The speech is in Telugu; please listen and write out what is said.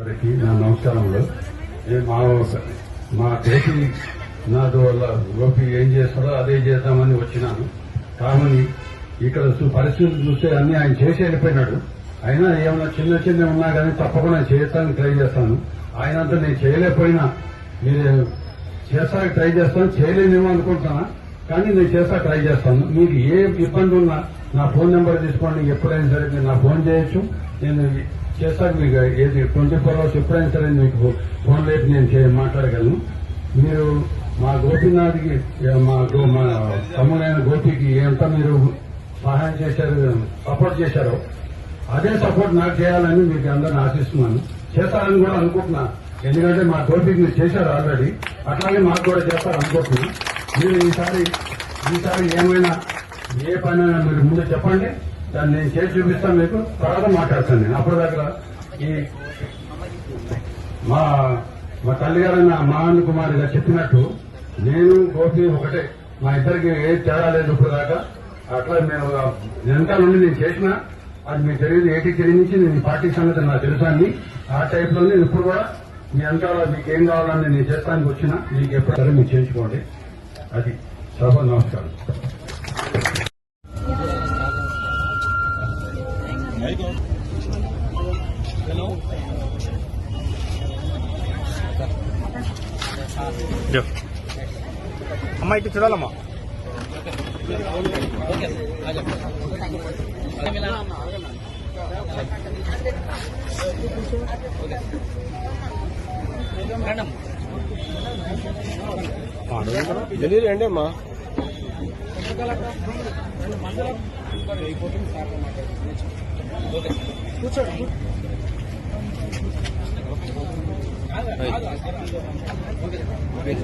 అందరికీ నా నమస్కారములు. మా మా గోపి నాతో వల్ల గోపి ఏం చేస్తాడో అదే చేద్దామని వచ్చినాను. కామని ఇక్కడ పరిస్థితులు చూస్తే అన్ని ఆయన చేసి వెళ్ళిపోయినాడు. అయినా ఏమైనా చిన్న చిన్న ఉన్నా కానీ తప్పకుండా చేయడానికి ట్రై చేస్తాను. ఆయన అంతా నేను చేయలేకపోయినా మీరు చేస్తానికి ట్రై చేస్తాను చేయలేనేమో అనుకుంటున్నా కానీ నేను చేస్తా ట్రై చేస్తాను. మీకు ఏ ఇబ్బంది ఉన్నా నా ఫోన్ నెంబర్ తీసుకోండి ఎప్పుడైనా సరే మీరు నా ఫోన్ చేయొచ్చు. నేను చేస్తాను మీకు ఏది ట్వంటీ ఫోర్ అవర్స్ ఎప్పుడైనా సరే మీకు ఫోన్ రేపు నేను మాట్లాడగలను. మీరు మా గోపీనాథ్కి మా మా తమ్ముడైన గోపికి ఎంత మీరు సహాయం చేశారు సపోర్ట్ చేశారో అదే సపోర్ట్ నాకు చేయాలని మీకు అందరిని ఆశిస్తున్నాను. చేస్తారని కూడా అనుకుంటున్నా. ఎందుకంటే మా గోపికి మీరు చేశారు ఆల్రెడీ. అట్లాగే మాకు కూడా చేస్తారు అనుకుంటున్నాను మీరు ఈసారి ఈసారి ఏమైనా ఏ పనైనా మీరు ముందు చెప్పండి. దాన్ని నేను చేసి చూపిస్తాను మీకు తర్వాత మాట్లాడతాను నేను. అప్పుడు దగ్గర ఈ మా మా తల్లిగారైన మహాన్ కుమార్ గారు చెప్పినట్టు నేను గోపి ఒకటే. మా ఇద్దరికి ఏ తేడా లేదు ఇప్పుడు దాకా అట్లా మేము వెనకాల నుండి నేను చేసిన అది మీకు తెలియదు ఏటీ తెలియనించి నేను పార్టీ సంగతి నాకు తెలుసాన్ని ఆ టైప్లో నేను ఇప్పుడు కూడా మీ వెనకాల మీకు ఏం కావాలని నేను చేస్తానికి వచ్చిన మీకు ఎప్పుడైనా మీరు చేయించుకోండి. అది సభ నమస్కారం. జో. అమ్మా ఇటు చూడాలమ్మా జల్దీ రండి అమ్మా కూర్చోండి. ఓకే.